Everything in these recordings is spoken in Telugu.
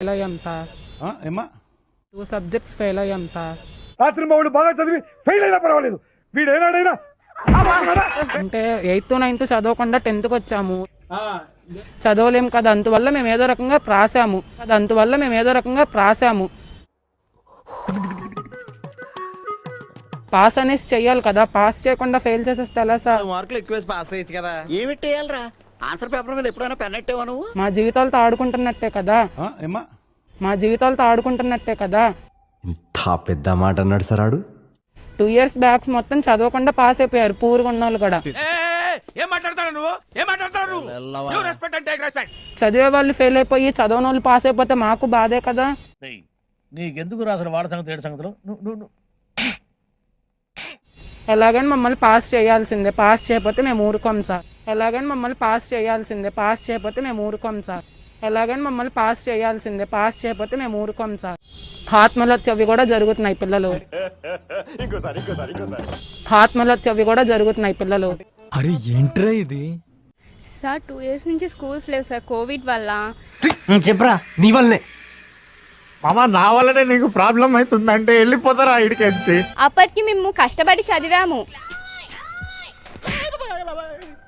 ఫెయిల్ అయ్యాం సార్. ఆ, ఏమ్మా? టూ సబ్జెక్ట్స్ ఫెయిల్ అయ్యాం సార్. రాత్రి మా వాడు బాగా చదివి ఫెయిల్ అయినా పర్వాలేదు. వీడు ఏనాడైనా అంటే ఎయిత్ నైన్త్ చదవకుండా టెన్త్కి వచ్చాము. చదవలేం కదా అందువల్ల మేము ఏదో రకంగా ప్రాసాము కదా అందువల్ల మేము ఏదో రకంగా ప్రాసాము పాస్ అనేసి చెయ్యాలి కదా పాస్ చేయకుండా ఫెయిల్ చేసేస్తే ఎలా సార్? మార్కులు ఎక్కువ పాస్ అయ్యచ్చు కదా. ఏమిటి వేయాలరా ఆన్సర్ పేపర్ మీద ఎప్పుడైనా పెన్ ఎట్టేవా నువ్వు? మా జీవితాలతో ఆడుకుంటున్నట్టే కదా. మా జీవితాలతో ఆడుకుంటున్నట్టే కదా. ఇంత పెద్ద మాట అన్నాడు సార్ ఆడు. టూ ఇయర్స్ బ్యాక్స్ మొత్తం చదవకుండా పాస్ అయిపోయారు పూర్గా ఉన్న వాళ్ళు కూడా. ఏం మాట్లాడతాడు నువ్వు? ఏం మాట్లాడతాడు నువ్వు? రెస్పెక్ట్ రెస్పెక్ట్ చదివే వాళ్ళు ఫెయిల్ అయిపోయి చదవని వాళ్ళు పాస్ అయిపోతే మాకు బాధే కదా. నీకెందుకు రా అసలు వాడ సంగతి ఏడు సంగతులు? నువ్వు నువ్వు నువ్వు- ఎలాగైనా మమ్మల్ని పాస్ చేయాల్సిందే. పాస్ చేయకపోతే మేము ఊరుకోం సార్. ఎలాగైనా మమ్మల్ని పాస్ చేయాల్సిందే. పాస్ చేయకపోతే మేము ఊరుకోం సార్. ఎలాగైనా మమ్మల్ని పాస్ చేయాల్సిందే. పాస్ చేయకపోతే మేము ఊరుకోం సార్. ఆత్మహత్య అవి కూడా జరుగుతున్నాయి పిల్లలు. ఆత్మహత్య అవి కూడా జరుగుతున్నాయి పిల్లలు. అరే ఏంట్రా ఇది? సార్ టూ ఇయర్స్ నుంచి స్కూల్స్ లేవు సార్ కోవిడ్ వల్ల. చెప్పరా? నీ వల్లనే. మామ నా వల్లనే నీకు ప్రాబ్లం అవుతుందంటే వెళ్ళిపోతారా ఇడికెచ్చి అప్పటికి మేము కష్టపడి చదివాము.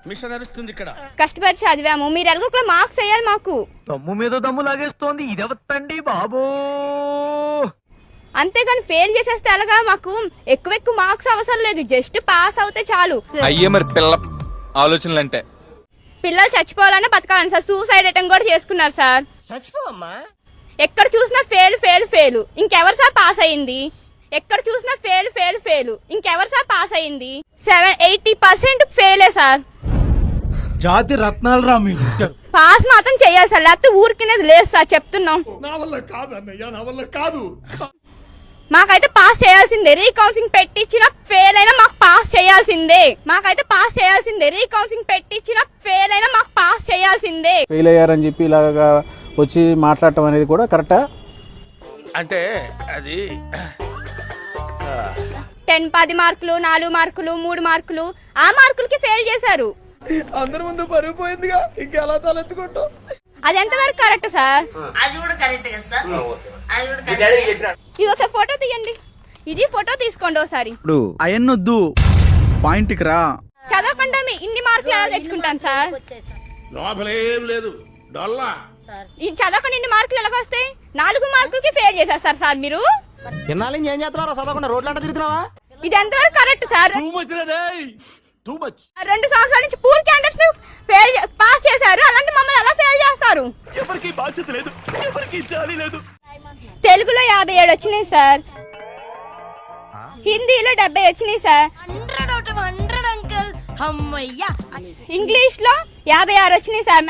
మిషన్ నడుస్తుంది ఇక్కడ. కష్టపడి చదివాము. మీరు ఎలాగో మార్క్స్ వేయాలి మాకు. దమ్ము మీద దమ్ము లాగేస్తోంది. ఇదెవత్తండి బాబో? అంతేగాని ఫెయిల్ చేసేస్తే ఎలాగా మాకు ఎక్కువ ఎక్కువ మార్క్స్ అవసరం లేదు. జస్ట్ పాస్ అవుతే చాలు. అయ్యే మరి పిల్ల ఆలోచనలు అంటే పిల్లలు చచ్చిపోవాలన్నా బతకాలని సార్. సూసైడ్ అటెంప్ట్ కూడా చేసుకున్నారు సార్. చచ్చిపోమ్మా ఎక్కడ చూసినా ఫెయిల్ ఫెయిల్ ఫెయిల్ ఇంకెవరు సార్ పాస్ అయింది? ఎక్కడ చూసినా ఫెయిల్ ఫెయిల్ ఫెయిల్ ఇంకెవరు సార్ పాస్ అయింది? సెవెన్ ఎయిటీ పర్సెంట్ ఫెయిలే సార్. జాతి రత్నాలు రా మీరు పాస్ మాత్రం చేయాలి సార్. లేకపోతే ఊరికినేది లేదు సార్. చెప్తున్నాం. నా వల్ల కాదు అన్నయ్య నా వల్ల కాదు. మాకైతే పాస్ చేయాల్సిందే. రీకౌన్సింగ్ పెట్టించిన ఫెయిల్ అయినా మాకు పాస్ చేయాల్సిందే. మాకైతే పాస్ చేయాల్సిందే. రీకౌన్సింగ్ పెట్టించిన ఫెయిల్ అయినా మాకు పాస్ చేయాల్సిందే. ఫెయిల్ అయ్యారని చెప్పి ఇలాగా వచ్చి మాట్లాడటం అనేది కూడా కరెక్టా అంటే అది టెన్ పది మార్కులు నాలుగు మార్కులు మూడు మార్కులు ఆ మార్కులకి ఫెయిల్ చేశారు. అందరి ముందు పరుగు పోయిందిగా ఇంకెలా తలెత్తుకుంటావు అది ఎంతవరకు కరెక్ట్ సార్ అది కూడా కరెక్ట్ కదా సార్ అది కూడా కరెక్ట్ ఇది ఒకసారి ఫోటో తీయండి. ఇది ఫోటో తీసుకోండి ఒకసారి ఇప్పుడు అయన్నొద్దు పాయింట్కి రా. చదవకుండా మీ ఇన్ని మార్కులు ఎలా తెచ్చుకుంటాను సార్? లోపలేం లేదు. డొల్లా. ఇది చదవకుండా ఇన్ని మార్కులు ఎలా వస్తాయి నాలుగు మార్కులకి ఫెయిల్ చేశారు సార్ సార్ మీరు. ఇన్నాళ్ళు ఏం చేస్తున్నారా చదవకుండా రోడ్లు అంటే తిరుగుతున్నావా? ఇది ఎంతవరకు కరెక్ట్ సార్? టూ మచ్ రే టూ మచ్ రెండు సంవత్సరాల నుంచి పూర్ క్యాండిడేట్స్ ఫెయిల్ పాస్ చేశారు. అలాంటి మమ్మల్ని ఎలా ఫెయిల్ చేస్తారు? ఎవరికి బాధ్యత లేదు. ఎవరికి జాలి లేదు. తెలుగులో యాభై ఏడు వచ్చినాయి సార్. హిందీలో డెబ్బై వచ్చినాయి సార్. అమ్మయ్యా. ఇంగ్లీష్లో యాభై ఆరు వచ్చినాయి సార్.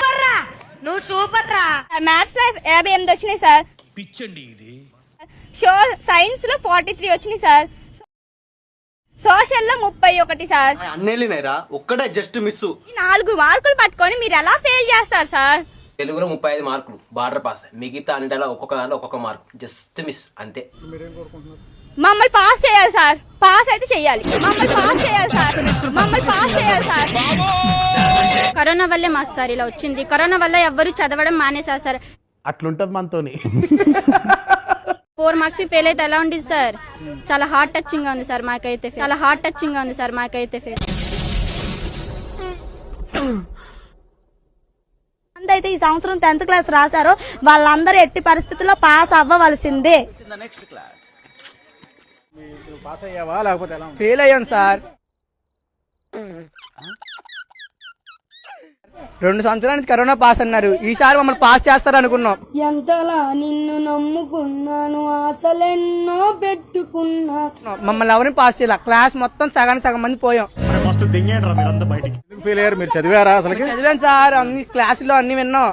నువ్వు సూపర్ రా మ్యాథ్స్లో యాభై ఎనిమిది వచ్చినాయి సార్. పిచ్చండి ఇది. షో సైన్స్లో ఫార్టీ త్రీ వచ్చినాయి సార్. సోషల్లో ముప్పై ఒకటి సార్. అన్నెళ్ళినాయిరా ఒక్కటే జస్ట్ మిస్ నాలుగు మార్కులు పట్టుకొని మీరు ఎలా ఫెయిల్ చేస్తారు సార్? తెలుగులో ముప్పై ఐదు మార్కులు. Border pass. మిగతా అన్నిటిలో ఒక్కొక్క దాంట్లో ఒక్కొక్క మార్క్. Just miss. అంతే. మమ్మల్ని పాస్ చేయాలి సార్. పాస్ అయితే చెయ్యాలి మమ్మల్ని పాస్ చేయాలి సార్. మమ్మల్ని పాస్ చేయాలి సార్. కరోనా వల్లే మాకు సార్ ఇలా వచ్చింది. కరోనా వల్ల ఎవ్వరు చదవడం మానేశారు సార్. అట్లుంటది మనతోని. ఫోర్ మార్క్స్ ఫెయిల్ అయితే ఎలా ఉండేది సార్? చాలా హార్ట్ టచింగ్గా ఉంది సార్ మాకైతే చాలా హార్ట్ టచింగ్గా ఉంది సార్ మాకైతే అయితే ఈ సంవత్సరం టెన్త్ క్లాస్ రాశారో. వాళ్ళందరూ ఎట్టి పరిస్థితుల్లో పాస్ అవ్వవలసిందే. పాస్ అయ్యావా? లేకపోతే ఎలా ఫెయిల్ అయ్యాను సార్. రెండు సంవత్సరాల నుంచి కరోనా పాస్ అన్నారు. ఈసారి మమ్మల్ని పాస్ చేస్తారు అనుకున్నాం ఎంతలా నిన్ను నమ్ముకున్నాను ఆశలెన్నో పెట్టుకున్నా. మమ్మల్ని ఎవరిని పాస్ చేయాలి? క్లాస్ మొత్తం సగానికి సగం మంది పోయాం. ఫస్ట్ దింగేంట్రా మీరంతా బయటికి. ఫెయిల్ అయ్యారు? మీరు చదివారా అసలుకి? చదివాను సార్. అన్ని క్లాసులో అన్ని విన్నాం.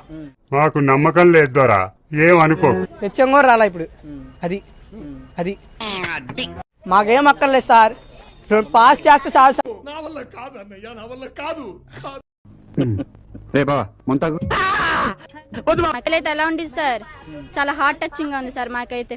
మాకు నమ్మకం లేదు దొరా. ఏమనుకో హెచ్ఎం కూడా రాలా ఇప్పుడు. అది. అది. మాకేం అక్కర్లేదు సార్. పాస్ చేస్తే చాలు సార్. నా వల్ల కాదు అన్నయ్య నా వల్ల కాదు. మాకైతే ఎలా ఉండేది సార్? చాలా హార్ట్ టచింగ్గా ఉంది సార్ మాకైతే.